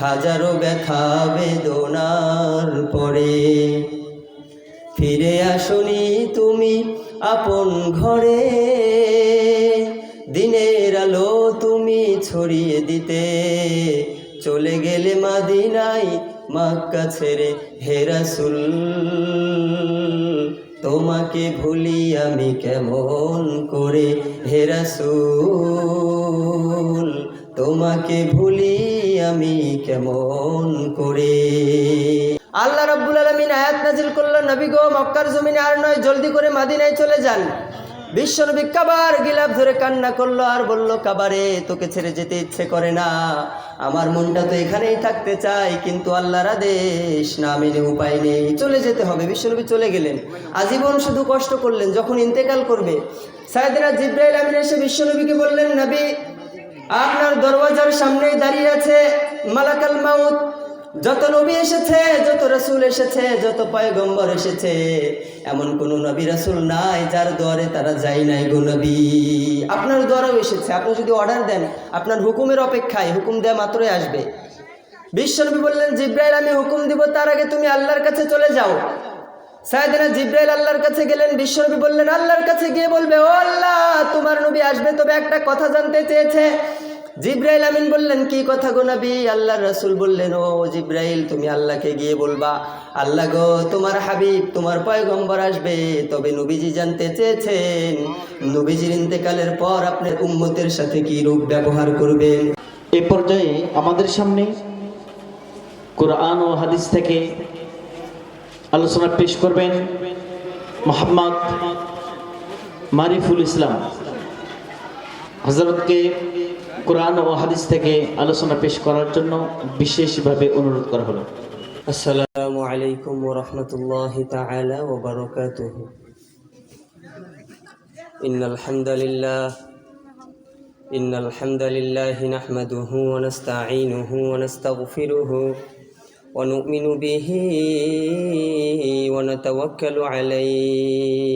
হাজারো ব্যথা বেদনার পরে। ফিরে আসনি তুমি আপন ঘরে। দিনের আলো তুমি ছড়িয়ে দিতে। চলে গেলে মাদিনাই মাক্কা ছেড়ে হেরাসুল তোমাকে ভুলি আমি কেমন করে? হেরাসুল তোমাকে ভুলি আমি কেমন করে? আল্লাহ রাব্বুল আলামিন আয়াত নাজিল করল নবী গো, মক্কার জমিনে আর নয়, জলদি করে মাদিনায় চলে যান। বিশ্বনবী কাবার গিলাপ ধরে কান্না করল আর বলল, কাবারে, তোকে ছেড়ে যেতে ইচ্ছে করে না। আমার মনটা তো এখানেই থাকতে চাই কিন্তু আল্লাহর আদেশ না মেনে উপায় নেই। চলে যেতে হবে। বিশ্বনবী চলে গেলেন। আজীবন শুধু কষ্ট করলেন, যখন ইন্তেকাল করবে। সাইদিনা জিব্রাইল আমিন এসে বিশ্বনবীকে বললেন, নবী আপনার দরওয়াজার সামনেই দাঁড়িয়ে আছে মালাকাল মাউত। যত নবী এসেছে, যত রসুল এসেছে, যত পয়গম্বর এসেছে, এমন কোন নবী রসুল নাই যার দরে তারা যায় নাই গো নবী। আপনার দ্বারাও এসেছে। আপনি যদি অর্ডার দেন, আপনার হুকুমের অপেক্ষায় হুকুম দেয়া মাত্রই আসবে। বিশ্বনবী বললেন, জিব্রাইল, আমি হুকুম দিব, তার আগে তুমি আল্লাহর কাছে চলে যাও। সায়দিনা জিব্রাইল আল্লাহর কাছে গেলেন। বিশ্বনবী বললেন, আল্লাহর কাছে গিয়ে বলবে, ও আল্লাহ, তোমার নবী আসবে। তবে একটা কথা জানতে চেয়েছে জিব্রাইল আমিন বললেন, কি কথা গো নবী? আল্লাহর রাসূল বললেন, ও জিব্রাইল, তুমি আল্লাহকে গিয়ে বলবা, আল্লাহ গো, তোমার হাবিব, তোমার পয়গম্বর আসবে, তবে নবীজি জানতে চেয়েছেন, নবীজির ইন্তেকালের পর আপনার উম্মতের সাথে কি রূপ ব্যবহার করবেন? এ পর্যায়ে আমাদের সামনে কোরআন ও হাদিস থেকে আলোচনা পেশ করবেন মোহাম্মদ মারিফুল ইসলাম। হজরতকে কোরআন ও হাদিস থেকে আলোচনা পেশ করার জন্য বিশেষভাবে অনুরোধ করা হলো السلام عليكم ورحمة الله تعالى وبركاته إن الحمد لله إن الحمد لله نحمده ونستعينه ونستغفره ونؤمن به ونتوكل عليه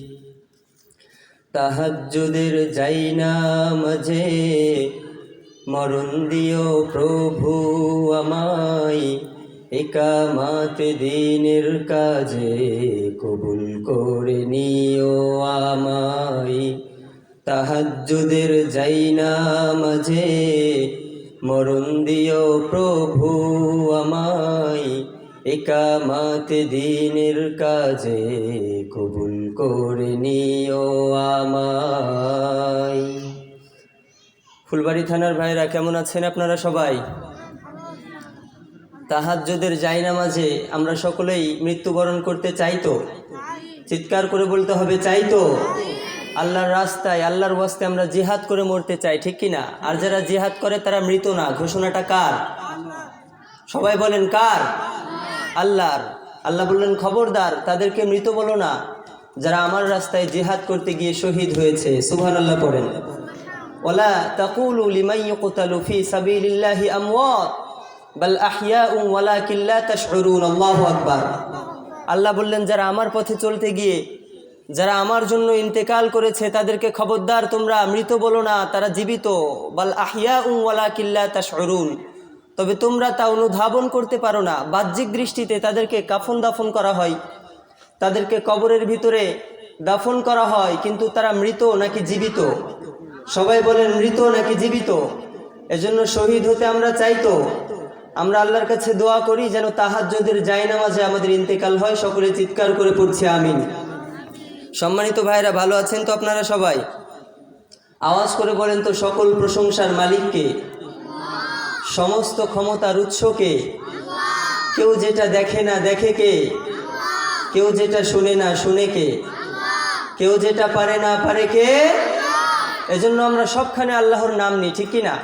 তাহাজ্জুদের যাইনা মাঝে। মরণ দিও প্রভু আমায়, একামাত দিনের কাজে কবুল করে নিও আমায়। তাহাজ্জুদের যাইনা মাঝে, মরণ দিও প্রভু আমায় একামাত দিনের কাজে কবুল করে নিও আমায়। ফুলবাড়ি থানার ভাইরা কেমন আছেন আপনারা সবাই? তাহাজ্জুদের জায়নামাজে আমরা সকলেই মৃত্যুবরণ করতে চাই তো? চিৎকার করে বলতে হবে, চাই তো? আল্লাহর রাস্তায়, আল্লাহর ওয়াস্তে আমরা জিহাদ করে মরতে চাই, ঠিক কি না? আর যারা জিহাদ করে তারা মৃত না, ঘোষণাটা কার? সবাই বলেন, কার? আল্লাহর। আল্লাহ বললেন, খবরদার, তাদেরকে মৃত বলো না। যারা আমার রাস্তায় জেহাদ করতে গিয়ে শহীদ হয়েছে সুবহান আল্লাহ পড়েন। ওলা তাকুলু লিমাই ইউকতালু ফি সাবিলিল্লাহি আমওয়াত। বাল আহইয়াউন ওয়ালাকিন লা তাশউরুন আল্লাহু বললেন, যারা আমার পথে চলতে গিয়ে, যারা আমার জন্য ইন্তেকাল করেছে, তাদেরকে খবরদার, তোমরা মৃত বলো না, তারা জীবিত। বাল আহইয়াউন ওয়ালাকিন লা তাশউরুন তবে তোমরা তা অনুধাবন করতে পারো না। বাহ্যিক দৃষ্টিতে তাদেরকে কাফন দাফন করা হয়। তাদেরকে কবরের ভিতরে দাফন করা হয়, কিন্তু তারা মৃত নাকি জীবিত? সবাই বলেন, মৃত নাকি জীবিত? এজন্য শহীদ হতে আমরা চাইতো আমরা আল্লাহর কাছে দোয়া করি যেন তাহাজ্জুদের জায়নামাজে আমাদের ইন্তেকাল হয়। সকলে চিৎকার করে পড়ছে, আমিন। সম্মানিত ভাইরা, ভালো আছেন তো আপনারা সবাই? আওয়াজ করে বলেন তো সকল প্রশংসার মালিককে। সমস্ত ক্ষমতার উৎসকে কেউ যেটা দেখে না দেখে কে? কেউ যেটা শুনে না শুনে কে? কেউ যেটা পারে না পারে কে? এজন্য আমরা সবখানে আল্লাহর নাম নিই, ঠিক কি না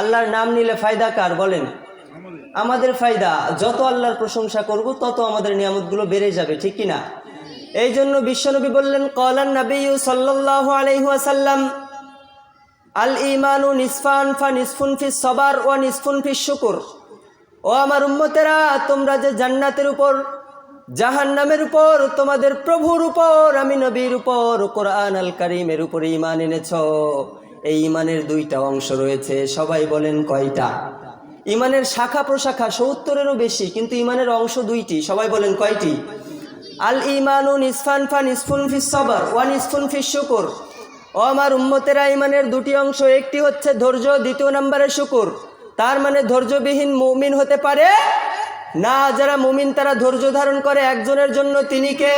আল্লাহর নাম নিলে ফায়দা কার বলেন? আমাদের ফায়দা, যত আল্লাহর প্রশংসা করব, তত আমাদের নিয়ামতগুলো বেড়ে যাবে, ঠিক কি না এই জন্য বিশ্বনবী বললেন, কলান নবী সাল্লাহ আলহাসাল্লাম আল ইমানু নিসফান ফা নিসফুন সবার ও নিসফুন শুকুর। ও আমার উম্মতেরা, তোমরা যে জান্নাতের উপর, জাহান্নামের উপর, তোমাদের প্রভুর উপর, আমি নবীর উপর, কোরআন আল কারিমের উপর ইমান এনেছ। এই ইমানের দুইটা অংশ রয়েছে, সবাই বলেন কয়টা? ইমানের শাখা প্রশাখা সত্তরেরও বেশি, কিন্তু ইমানের অংশ দুইটি, সবাই বলেন কয়টি? আল ইমানু নিসফান ফা নিসফুন ফি সবার ওয়ান ইসফুন ফি শুকুর। ও আমার উম্মতেরা, ইমানের দুটি অংশ, একটি হচ্ছে ধৈর্য, দ্বিতীয় নম্বরে শুকুর। তার মানে ধৈর্যবিহীন মুমিন হতে পারে না, যারা মুমিন তারা ধৈর্য ধারণ করে একজনের জন্য তিনি কে?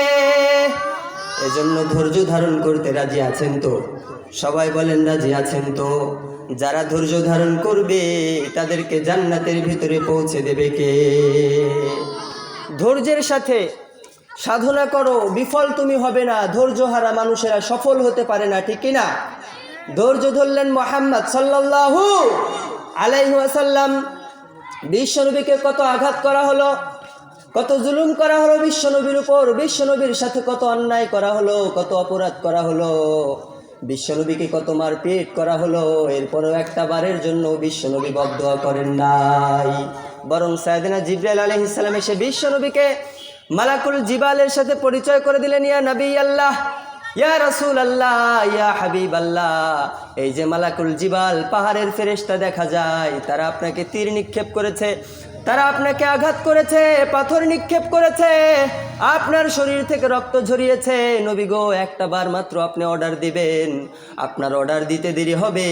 এজন্য ধৈর্য ধারণ করতে রাজি আছেন তো? সবাই বলেন, রাজি আছেন তো? যারা ধৈর্য ধারণ করবে, তাদেরকে জান্নাতের ভিতরে পৌঁছে দেবে কে? ধৈর্যের সাথে সাধনা করো, বিফল তুমি হবে না ধৈর্য হারা মানুষেরা সফল হতে পারে না, ঠিক কিনা? ধৈর্য ধরলেন মোহাম্মদ সাল্লাল্লাহু আলাইহাসাল্লাম বিশ্বনবীকে কত আঘাত করা হলো, কত জুলুম করা হলো বিশ্বনবীর উপর, বিশ্বনবীর সাথে কত অন্যায় করা হলো, কত অপরাধ করা হলো, বিশ্বনবীকে কত মারপিট করা হলো, এরপরেও একটা বারের জন্য বিশ্বনবী বদয়া করেন নাই। বরং সায়দিনা জিব্রাইল আলহিসাল্লাম এসে বিশ্বনবীকে মালাকুল জিবালের সাথে পরিচয় করে দিলেন, ইয়া নবী আল্লাহ, ইয়া রসুল আল্লাহ, ইয়া হাবিব আল্লাহ। এই যে মালাকুল জিবাল, পাহাড়ের ফেরেশতা দেখা যায়, তারা আপনাকে তীর নিক্ষেপ করেছে, তারা আপনাকে আঘাত করেছে, পাথর নিক্ষেপ করেছে, আপনার শরীর থেকে রক্ত ঝরিয়েছে। নবী গো, একটা বার মাত্র আপনি অর্ডার দিবেন। আপনার অর্ডার দিতে দেরি হবে,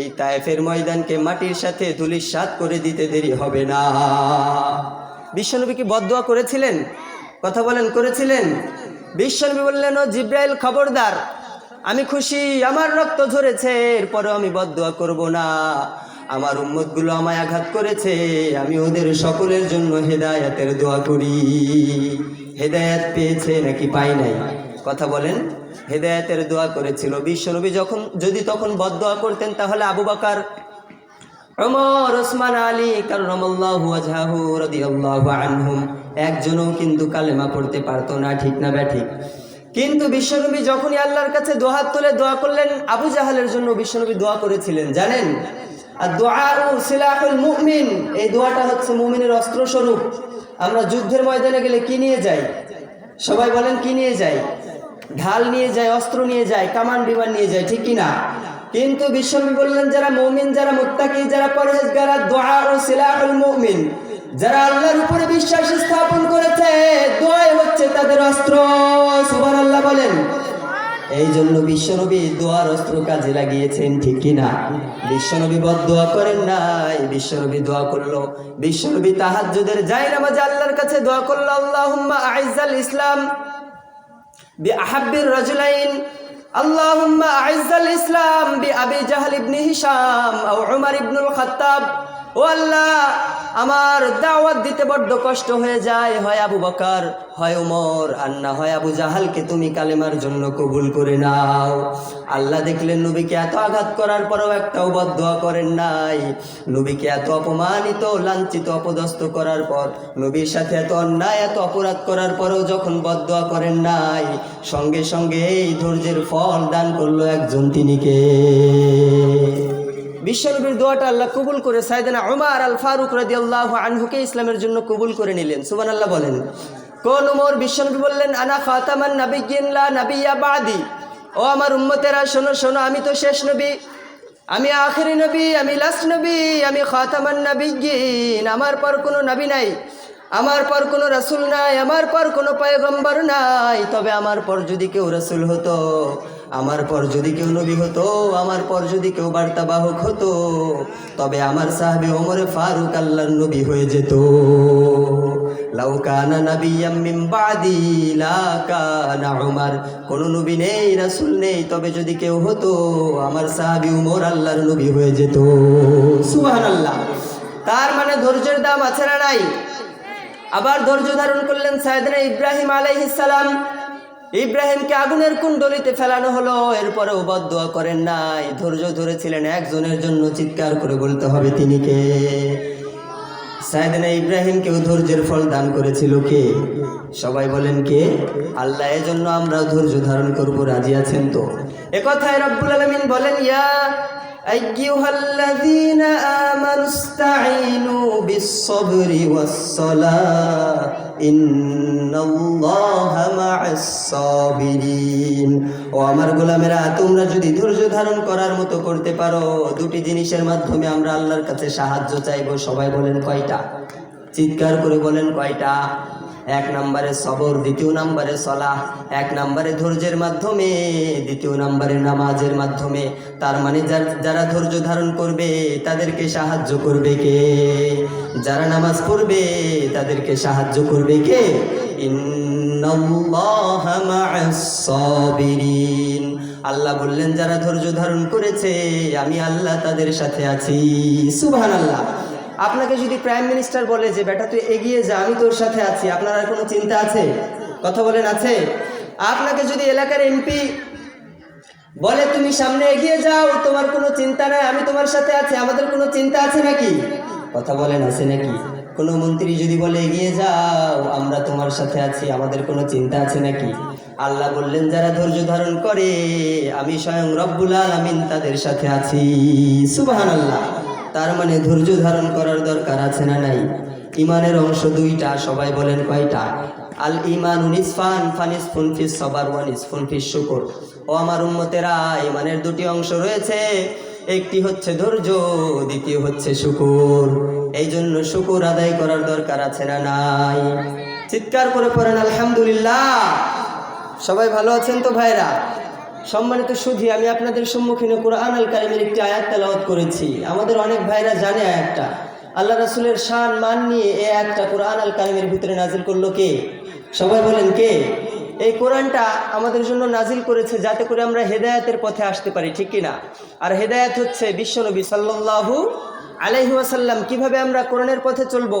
এই তায়েফের ময়দানকে মাটির সাথে ধুলির সাত করে দিতে দেরি হবে না। বিশ্বনবী কি বদদোয়া করেছিলেন? কথা বলেন, করেছিলেন? বিশ্বনবী বললেন, ও জিব্রাইল খবরদার, আমি খুশি, আমার রক্ত ঝরেছে, এরপরেও আমি বদদোয়া করব না। আমার উম্মতগুলো আমায় আঘাত করেছে, আমি ওদের সকলের জন্য হেদায়াতের দোয়া করি। হেদায়াত পেয়েছে নাকি পাই নাই? কথা বলেন। হেদায়াতের দোয়া করেছিল বিশ্বনবী। যখন, যদি তখন বদদোয়া করতেন, তাহলে আবু বাকার ওমর, ওসমান, আলী ওয়াজহাহু রাদিয়াল্লাহু আনহুম। একজনও কিন্তু কালেমা পড়তে পারতো না, ঠিক না ব্যাঠিক। কিন্তু বিশ্বনবী যখনই আল্লাহর কাছে দোহাত তুলে দোয়া করলেন, আবু জাহালের জন্য বিশ্বনবী দোয়া করেছিলেন, জানেন? আর দোয়া সিলাহুল মুমিন, এই দোয়াটা হচ্ছে মুমিনের অস্ত্র স্বরূপ আমরা যুদ্ধের ময়দানে গেলে কি নিয়ে যাই? সবাই বলেন কি নিয়ে যাই? ঢাল নিয়ে যায়, অস্ত্র নিয়ে যায়, কামান বিমান নিয়ে যায়, ঠিক কি না? কিন্তু বিশ্বনবী বললেন, যারা মৌমিন, যারা মুত্তাকি, যারা পরহেজগারা, দোয়া ও সিলাহুল মৌমিন, যারা আল্লাহর উপরে বিশ্বাস স্থাপন করেছে, দোয়াই হচ্ছে তাদের অস্ত্র। সুবান আল্লাহ বলেন। এই জন্য বিশ্বনবী দোয়ার অস্ত্র কাজে লাগিয়েছেন, ঠিক কিনা বিশ্বনবী বদ দোয়া করেন নাই বিশ্বনবী দোয়া করল। বিশ্বনবী তাহাজুদের যাই নামাজে আল্লাহর কাছে দোয়া করল আল্লাহ আইজাল ইসলাম আহাব্বির রজুলাইন اللهم أعز الإسلام بأبي جهل بن هشام أو عمر بن الخطاب والله আমার দাওয়াত দিতে বড্ড কষ্ট হয়ে যায়। হয় আবু বকার, হয় উমর, আর না হয় আবু জাহালকে তুমি কালেমার জন্য কবুল করে নাও। আল্লাহ দেখলেন নবীকে এত আঘাত করার পরেও একটাও বদোয়া করেন নাই। নবীকে এত অপমানিত, লাঞ্ছিত, অপদস্থ করার পর, নবীর সাথে এত অন্যায়, এত অপরাধ করার পরেও যখন বদোয়া করেন নাই, সঙ্গে সঙ্গে এই ধৈর্যের ফল দান করল একজন তিনি কে বিশ্বনবীর দোয়াটা আল্লাহ কবুল করে সাইদানা উমার আল ফারুক রাদি আল্লাহ আনহুকে ইসলামের জন্য কবুল করে নিলেন। সুবান আল্লাহ বলেন, কোন উমর বিশ্বনবী বললেন, আনা খাতামান নাবিগিন লা নাবিয়া বাদি। ও আমার উম্মতেরা, শোনো শোনো, আমি তো শেষ নবী। আমি আখেরি নবী, আমি লাস্ট নবী, আমি খাতামান নাবিগিন আমার পর কোনো নবী নাই, আমার পর কোনো রাসুল নাই, আমার পর কোনো পয়গম্বর নাই। তবে আমার পর যদি কেউ রাসুল হতো আমার পর যদি কেউ নবী হতো, আমার পর যদি কেউ বার্তাবাহক হতো, তবে আমার সাহাবি ওমরে ফারুক আল্লাহর নবী হয়ে যেত। লাউকানা নবিয়াম মিন বাদি, লা কানা উমার। কোন নবী নেই, রাসূল নেই, তবে যদি কেউ হতো, আমার সাহাবি উমর আল্লাহর নবী হয়ে যেত। সুবহানাল্লাহ। তার মানে ধৈর্যের দাম আছে না নাই? আবার ধৈর্য ধারণ করলেন সাইদানা ইব্রাহিম আলাইহিস সালাম। ইব্রাহিমকে আগুনের কুণ্ডলিতে ফেলানো হলো, এরপরেও বদোয়া করেন নাই। ধৈর্য ধরেছিলেন একজনের জন্য চিৎকার করে বলতে হবে তিনি কে? সাইদিনা ইব্রাহিমকেও ধৈর্যের ফল দান করেছিল কে? সবাই বলেন কে? আল্লাহ, এজন্য আমরা ধৈর্য ধারণ করব, রাজি আছেন তো? একথায় রব্বুল আলামিন বলেন, ইয়া আইয়ুহাল্লাযীনা আমানুস্তাঈনু বিস-সাবরি ওয়াস-সালাহ ইন্নাল্লাহা মা'আস-সাবিরিন ও আমার গোলামেরা, তোমরা যদি ধৈর্য ধারণ করার মতো করতে পারো, দুটি জিনিসের মাধ্যমে আমরা আল্লাহর কাছে সাহায্য চাইব। সবাই বলেন কয়টা? চিৎকার করে বলেন কয়টা? এক নম্বরে সবর, দ্বিতীয় নম্বরে সলাহ, এক নম্বরে ধৈর্যের মাধ্যমে, দ্বিতীয় নম্বরে নামাজের মাধ্যমে। তার মানে যার- ধৈর্য ধারণ করবে, তাদেরকে সাহায্য করবে কে? যারা নামাজ পড়বে, তাদেরকে সাহায্য করবে কে? আল্লাহ বললেন, যারা ধৈর্য ধারণ করেছে, আমি আল্লাহ তাদের সাথে আছি। সুবহানাল্লাহ। আপনাকে যদি প্রাইম মিনিস্টার বলে যে, বেটা, তুই এগিয়ে যা, আমি তোর সাথে আছি, আপনার আর কোনো চিন্তা আছে? কথা বলেন, আছে? আপনাকে যদি এলাকার এমপি বলে, তুমি সামনে এগিয়ে যাও, তোমার কোনো চিন্তা নাই, আমি তোমার সাথে আছি, আমাদের কোনো চিন্তা আছে নাকি? কথা বলেন, আছে নাকি? কোনো মন্ত্রী যদি বলে, এগিয়ে যাও, আমরা তোমার সাথে আছি, আমাদের কোনো চিন্তা আছে নাকি? আল্লাহ বললেন, যারা ধৈর্য ধারণ করে, আমি স্বয়ং রব্বুল আলামিন তাদের সাথে আছি। সুবহানাল্লাহ। তার মানে ধৈর্য ধারণ করার দরকার আছে না নাই? ইমানের অংশ দুইটা, সবাই বলেন কয়টা? আল ইমান নিসফান ফানিসফুন ফিস সবার ওয়ান ইসফুন ফিস শুকর। ও আমার উম্মতেরা ইমানের দুটি অংশ রয়েছে, একটি হচ্ছে ধৈর্য, দ্বিতীয় হচ্ছে শুকুর। এই জন্য শুকুর আদায় করার দরকার আছে না নাই? চিৎকার করে পড়েন, আলহামদুলিল্লাহ। সবাই ভালো আছেন তো ভাইরা? সম্মানিত সুধি, আমি আপনাদের সম্মুখীনে কোরআন আল কারিমের একটি আয়াত তেলাওয়াত করেছি। আমাদের অনেক ভাইরা জানে আয়াতটা। আল্লাহ রাসুলের শান মান নিয়ে এই আয়াতটা কোরআন আল কারিমের ভিতরে নাজিল করল কে? সবাই বলেন কে? এই কোরআনটা আমাদের জন্য নাজিল করেছে যাতে করে আমরা হেদায়াতের পথে আসতে পারি, ঠিক কিনা আর হেদায়েত হচ্ছে বিশ্বনবী সাল্লাল্লাহু আলাইহি ওয়াসাল্লাম। কীভাবে আমরা কোরআনের পথে চলবো?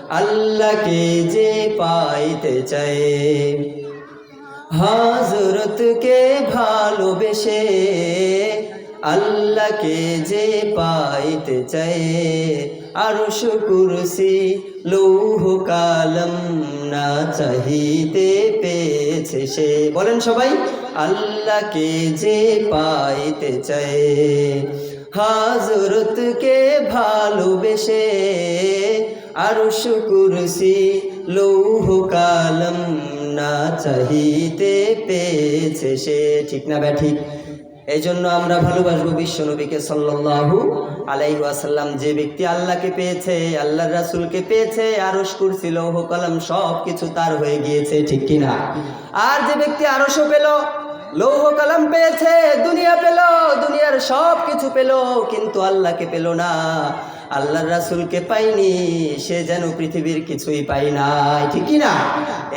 আল্লাহকে যে পাইতে চায়। হাজরতকে ভালোবেসে আল্লাহকে যে পাইতে চায়। আরও কুরসি লৌহ কালম না চাহিতে পেয়েছে সে। বলেন সবাই, আল্লাহকে যে পাইতে চায়। হাজরতকে ভালোবেসে আরও কুরসি লৌহ কালম না চাহিতে পেয়েছে সে। ঠিক না ব্যা ঠিক এই জন্য আমরা ভালোবাসবো বিশ্ব নবীকে সাল্লাল্লাহু আসাল্লাম যে ব্যক্তি আল্লাহকে পেয়েছে, আল্লাহর রাসুলকে পেয়েছে, আরশ কুরসি, লৌহ কলম সব কিছু তার হয়ে গিয়েছে, ঠিক কি না আর যে ব্যক্তি আরশও পেল লৌহ কলম পেয়েছে, দুনিয়া পেল, দুনিয়ার সব কিছু পেল, কিন্তু আল্লাহকে পেল না। আল্লাহর রাসূলকে পাইনি, সে যেন পৃথিবীর কিছুই পাই নাই। ঠিক না?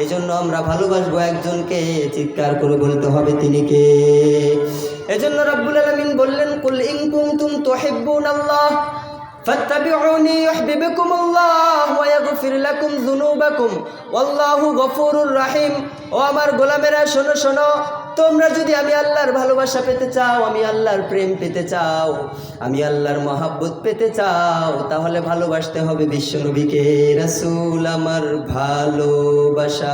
এই জন্য আমরা ভালোবাসবো একজনকে, চিৎকার করে বলতে হবে তিনি কে? এজন্য রাব্বুল আলামিন বললেন, কুল ইন কুনতুম তুহিব্বুনাল্লাহ ফাত্তাবিউনি ইউহিব্বুকুমুল্লাহ ওয়া ইয়াগফির লাকুম যুনুবাকুম, ওয়াল্লাহু গফুরুর রাহিম। ও আমার গোলামেরা, শোনো শোনো তোমরা যদি আমি আল্লাহর ভালোবাসা পেতে চাও, আমি আল্লাহর প্রেম পেতে চাও, আমি আল্লাহর মহাব্বত পেতে চাও, তাহলে ভালোবাসতে হবে বিশ্বনবীকে। রাসূল আমার ভালোবাসা,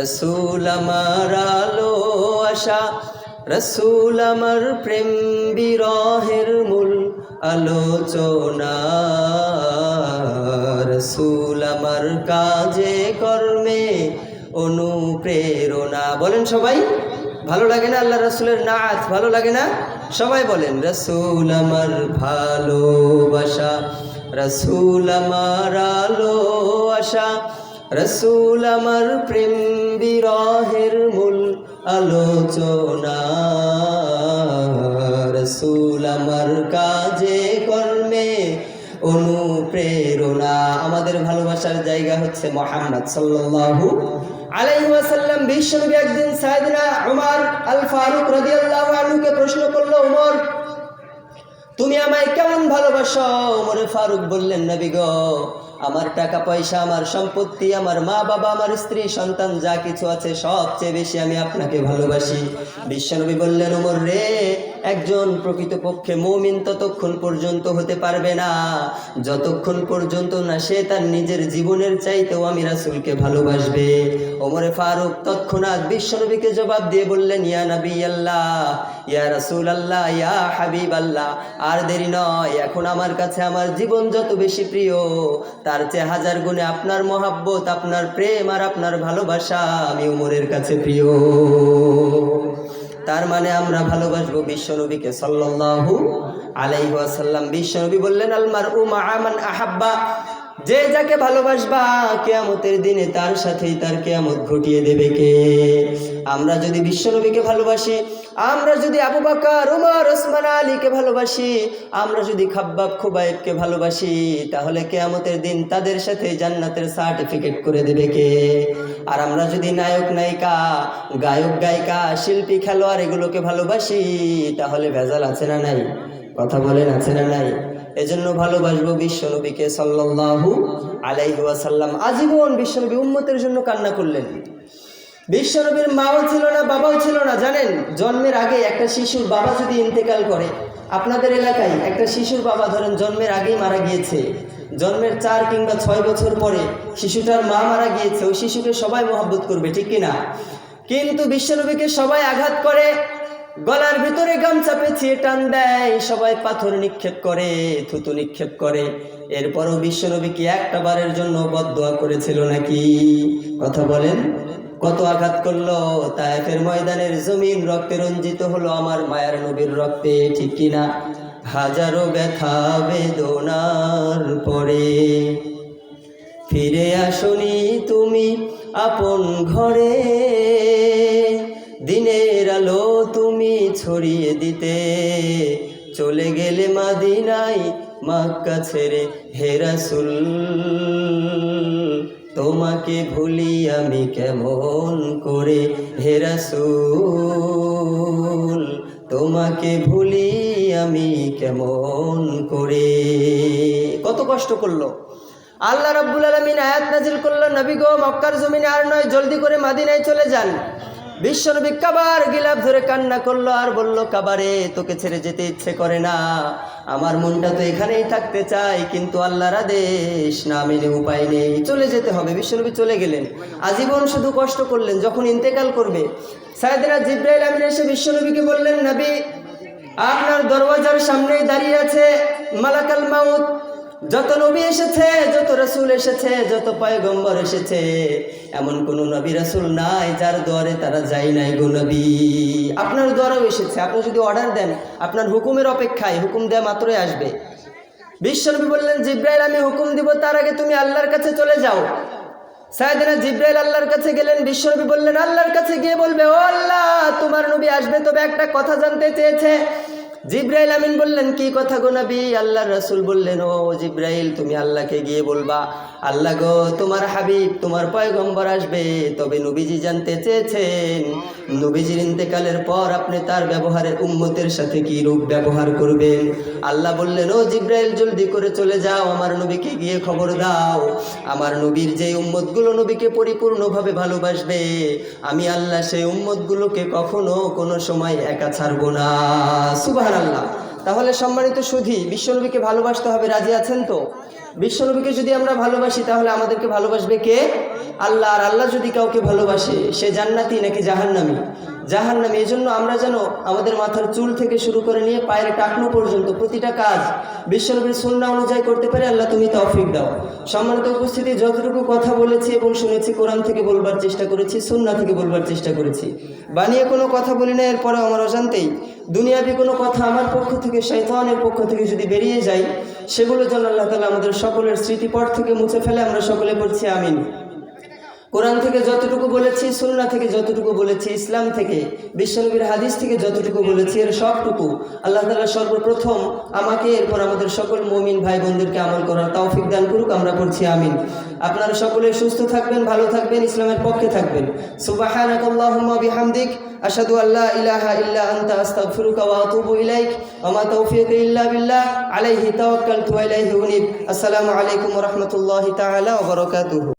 রসুল আমার আলো আশা রসুল আমার প্রেম বিরহের মূল আলোচনা, রসুল আমার কাজে কর্মে অনুপ্রেরণা। বলেন সবাই, ভালো লাগে না আল্লাহ রসুলের নাচ? ভালো লাগে না? সবাই বলেন, রসুল আমার ভালোবাসা, রসুল আমার আলো আশা রসুল আমার প্রেম বিরহের মূল আলোচনা, রসুল আমার কাজে, কর্মে অনুপ্রেরণা। আমাদের ভালোবাসার জায়গা হচ্ছে মোহাম্মদ সাল্লাল্লাহু আলাইহি ওয়াসাল্লাম বিশ্বনবী একদিন সাইদিনা উমার আল ফারুক রাদিয়াল্লাহু আনহুকে প্রশ্ন করল, উমর, তুমি আমায় কেমন ভালোবাসো? ওমরে ফারুক বললেন, নবী গো আমার টাকা, পয়সা, আমার সম্পত্তি, আমার মা বাবা, আমার স্ত্রী, সন্তান, যা কিছু আছে সবচেয়ে বেশি আমি আপনাকে ভালোবাসি। বিশ্বনবী বললেন, ওমর রে, একজন প্রকৃতপক্ষে মৌমিন ততক্ষণ পর্যন্ত হতে পারবে না। যতক্ষণ পর্যন্ত না সে তার নিজের জীবনের চাইতেও আমি রাসূলকে ভালোবাসবে। ওমরে ফারুক তৎক্ষণাৎ বিশ্বনবীকে জবাব দিয়ে বললেন, ইয়া নবী আল্লাহ ইয়া রাসূল আল্লাহ ইয়া হাবিব আল্লাহ আর দেরি নয়, এখন আমার কাছে আমার জীবন যত বেশি প্রিয় তার চেয়ে হাজার গুণে আপনার মহাব্বত, আপনার প্রেম আর আপনার ভালোবাসা আমি উমরের কাছে প্রিয়। তার মানে আমরা ভালোবাসবো বিশ্বনবীকে সাল্লাল্লাহু আলাইহি ওয়াসাল্লাম। বিশ্বনবী বললেন আলমার উমা আমান আহাব্বা। যে যাকে ভালোবাসবা, কেয়ামতের দিনে তার সাথেই তার কেয়ামত ঘটিয়ে দেবে কে? আমরা যদি বিশ্বনবীকে ভালোবাসি, আমরা যদি আবু বাকার, উমর, ওসমান, আলীকে ভালোবাসি, আমরা যদি খাব্বাব খুবাইবকে ভালোবাসি, তাহলে কেয়ামতের দিন তাদের সাথে জান্নাতের সার্টিফিকেট করে দেবে কে? আর আমরা যদি নায়ক, নায়িকা, গায়ক, গায়িকা, শিল্পী, খেলোয়াড় এগুলোকে ভালোবাসি, তাহলে ভেজাল আছে না নাই? কথা বলেন, আছে না নাই? এজন্য ভালোবাসবো বিশ্বনবীকে সাল্লাল্লাহু আলাইহি ওয়াসাল্লাম। আজীবন বিশ্বনবী উম্মতের জন্য কান্না করলেন। বিশ্বনবীর মাও ছিল না, বাবাও ছিল না। জানেন, জন্মের আগে একটা শিশুর বাবা যদি ইন্তেকাল করে, আপনাদের এলাকায় একটা শিশুর বাবা ধরেন জন্মের আগেই মারা গিয়েছে। জন্মের চার কিংবা ছয় বছর পরে শিশুটার মা মারা গিয়েছে, ওই শিশুকে সবাই মহব্বত করবে, ঠিক কিনা? কিন্তু বিশ্বনবীকে সবাই আঘাত করে, গলার ভিতরে গামছা পেঁচিয়ে টান দেয়, সবাই পাথর নিক্ষেপ করে, থুতু নিক্ষেপ করে। এরপরও বিশ্বনবী কি একটা বারের জন্য বদদোয়া করেছিল নাকি? কথা বলেন। কত আঘাত করল, তায়েফের ময়দানের জমিন রক্তে রঞ্জিত হলো আমার মায়ার নবীর রক্তে, ঠিক কিনা? হাজারো ব্যথা বেদনার পরে। ফিরে আসনি তুমি আপন ঘরে, দিনের আলো তুমি ছড়িয়ে দিতে। চলে গেলে মাদিনাই মাক্কা ছেড়ে হেরাসুল তোমাকে ভুলি আমি কেমন করে? হেরাসুল তোমাকে ভুলি আমি কেমন করে? কত কষ্ট করল। আল্লাহ রাব্বুল আলমিন আয়াত নাজিল করল, নবী গো, মক্কার জমিনে আর নয়, জলদি করে মাদিনায় চলে যান। বিশ্বনবী কাবার গিলাপ ধরে কান্না করল আর বলল, কাবারে, তোকে ছেড়ে যেতে ইচ্ছে করে না। আমার মনটা তো এখানেই থাকতে চাই কিন্তু আল্লাহর আদেশ না মেনে উপায় নেই। চলে যেতে হবে। বিশ্বনবী চলে গেলেন। আজীবন শুধু কষ্ট করলেন, যখন ইন্তেকাল করবে। সায়দিনা জিব্রাইল আমিন এসে বিশ্বনবীকে বললেন, নবী, আপনার দরওয়াজার সামনেই দাঁড়িয়ে আছে মালাকাল মাউত। যত নবী এসেছে, যত রসুল এসেছে, যত পয়গম্বর এসেছে, এমন কোন নবী রসুল নাই যার দোয়ারে তারা যায় নাই গো নবী। আপনার দোয়ারেও এসেছে, আপনি যদি অর্ডার দেন, আপনার হুকুমের অপেক্ষায় হুকুম দেওয়া মাত্রই আসবে। বিশ্বনবী বললেন, জিব্রাইল, আমি হুকুম দিব, তার আগে তুমি আল্লাহর কাছে চলে যাও। সায়দিনা জিব্রাইল আল্লাহর কাছে গেলেন, বিশ্বনবী বললেন, আল্লাহর কাছে গিয়ে বলবে, ও আল্লাহ, তোমার নবী আসবে, তবে একটা কথা জানতে চেয়েছে। জিব্রাইল আমিন বললেন, কি কথা গো নবী? আল্লাহর রাসুল বললেন, ও জিব্রাইল, তুমি আল্লাহকে গিয়ে বলবা। আল্লাহ গো, তোমার হাবিব, তোমার পয়গম্বর আসবে। তবে নবীজি জানতে চেয়েছেন, নবীজির ইন্তেকালের পর আপনি তার ব্যবহারের উম্মতের সাথে কি রূপ ব্যবহার করবেন? আল্লাহ বললেন, ও জিব্রাইল, জলদি করে চলে যাও, আমার নবীকে গিয়ে খবর দাও। আমার নবীর যে উম্মতগুলো নবীকে পরিপূর্ণভাবে ভালোবাসবে, আমি আল্লাহ সেই উম্মতগুলোকে কখনো কোনো সময় একা ছাড়বো না। সুবাহ আল্লাহ তাহলে সম্মানিত সুধী বিশ্বনবীকে ভালোবাসতে হবে, রাজি আছেন তো? বিশ্বনবীকে যদি আমরা ভালোবাসি, তাহলে আমাদেরকে ভালোবাসবে কে? আল্লাহ। আর আল্লাহ যদি কাউকে ভালোবাসে, সে জান্নাতি নাকি জাহান্নামি? জাহান্নামি এই জন্য আমরা যেন আমাদের মাথার চুল থেকে শুরু করে নিয়ে পায়ের টাকনো পর্যন্ত প্রতিটা কাজ বিশ্বনবীর সুন্না অনুযায়ী করতে পারে আল্লাহ তুমি তৌফিক দাও। সম্মানিত উপস্থিতি, যতটুকু কথা বলেছি এবং শুনেছি, কোরআন থেকে বলবার চেষ্টা করেছি সুন্না থেকে বলবার চেষ্টা করেছি। বানিয়ে কোনো কথা বলি না এরপরে আমার অজান্তেই। দুনিয়াবি কোনো কথা আমার পক্ষ থেকে শৈতানের পক্ষ থেকে যদি বেরিয়ে যায়, সেগুলো যেন আল্লাহ তালা আমাদের সকলের স্মৃতিপট থেকে মুছে ফেলে, আমরা সকলে পড়ছি আমিন। কোরআন থেকে যতটুকু বলেছি সুন্না থেকে যতটুকু বলেছি, ইসলাম থেকে, বিশ্বনবীর হাদিস থেকে যতটুকু বলেছি, এর সবটুকু আল্লাহ তালা সর্বপ্রথম আমাকে, এরপর আমাদের সকল মমিন ভাই বোনদেরকে আমল করার তৌফিক দান করুক, আমরা করছি আমিন। আপনারা সকলে সুস্থ থাকবেন, ভালো থাকবেন, ইসলামের পক্ষে থাকবেন। সুবাহানাকাল্লাহুম্মা বিহামদিক, আশহাদু আল্লা ইলাহা ইল্লা আনতা, আস্তাগফিরুকা ওয়া ইলাইক, ওয়া মা তাওফীকি ইল্লা বিল্লাহ, আলাইহি তাওয়াক্কালতু ওয়া ইলাইহি উনীব। আসসালামু আলাইকুম ওয়া রাহমাতুল্লাহি তাআলা ওয়া বারাকাতুহু।